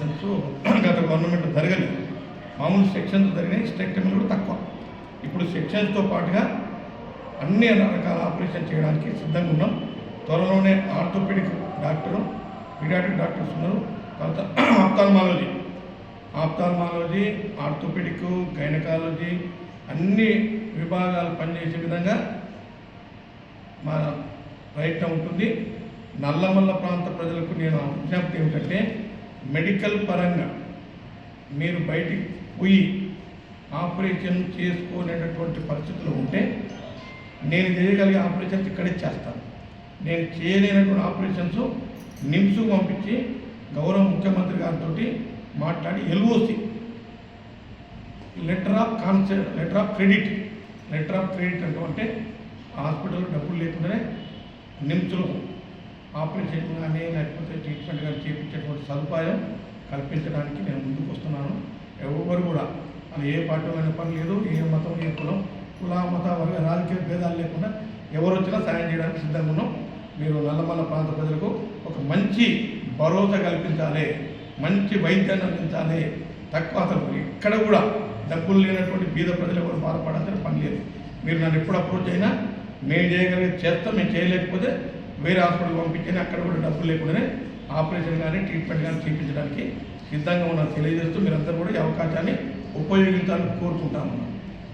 Sections గత government జరగలేదు. మామూలు సెక్షన్స్ జరిగినాయి స్టెక్టమీలు కూడా తక్కువ. ఇప్పుడు సెక్షన్స్తో పాటుగా అన్ని రకాల ఆపరేషన్ చేయడానికి సిద్ధంగా ఉన్నాం. త్వరలోనే ఆర్థోపెడిక్ డాక్టరు పీడియాటిక్ డాక్టర్స్ ఉన్నారు. తర్వాత ఆప్తాల్మాలజీ ఆప్తాల్మాలజీ ఆర్థోపెడిక్ గైనకాలజీ అన్ని విభాగాలు పనిచేసే విధంగా మా ప్రయత్నం ఉంటుంది. నల్లమల్ల ప్రాంత ప్రజలకు నేను విజ్ఞప్తి ఏమిటంటే మెడికల్ పరంగా మీరు బయటికి పోయి ఆపరేషన్ చేసుకోలేనటువంటి పరిస్థితులు ఉంటే నేను చేయగలిగే ఆపరేషన్స్ ఇక్కడే చేస్తాను. నేను చేయలేనటువంటి ఆపరేషన్స్ నిమ్స్ పంపించి గౌరవ ముఖ్యమంత్రి గారితో మాట్లాడి LOC letter of కాన్సె letter of credit letter of credit అంటే అంటే హాస్పిటల్లో డబ్బులు లేకుండానే నిమ్స్లో ఆపరేషన్ కానీ లేకపోతే ట్రీట్మెంట్ కానీ చేయించేటువంటి సదుపాయం కల్పించడానికి నేను ముందుకు వస్తున్నాను. ఎవరు కూడా అది ఏ పార్టీ అయిన పని లేదు ఏ మతం ఏ కులం కుల మత వర్గ రాజకీయ భేదాలు లేకుండా ఎవరు వచ్చినా సాయం చేయడానికి సిద్ధంగా ఉన్నాం. మీరు నల్లమల్ల ప్రాంత ప్రజలకు ఒక మంచి భరోసా కల్పించాలి మంచి వైద్యాన్ని అందించాలి. తక్కువ అసలు ఇక్కడ కూడా డబ్బులు లేనటువంటి బీద ప్రజలు ఎవరు బాధపడాల్సిన పని లేదు. మీరు నన్ను ఎప్పుడు అప్రోచ్ అయినా మేము చేయగలిగే చేస్తాం మేము చేయలేకపోతే వేరే హాస్పిటల్ పంపించని అక్కడ కూడా డబ్బులు లేకుండానే ఆపరేషన్ కానీ ట్రీట్మెంట్ కానీ చేయించడానికి సిద్ధంగా ఉన్నారు. తెలియజేస్తూ మీరందరూ కూడా ఈ అవకాశాన్ని ఉపయోగించాలని కోరుకుంటాము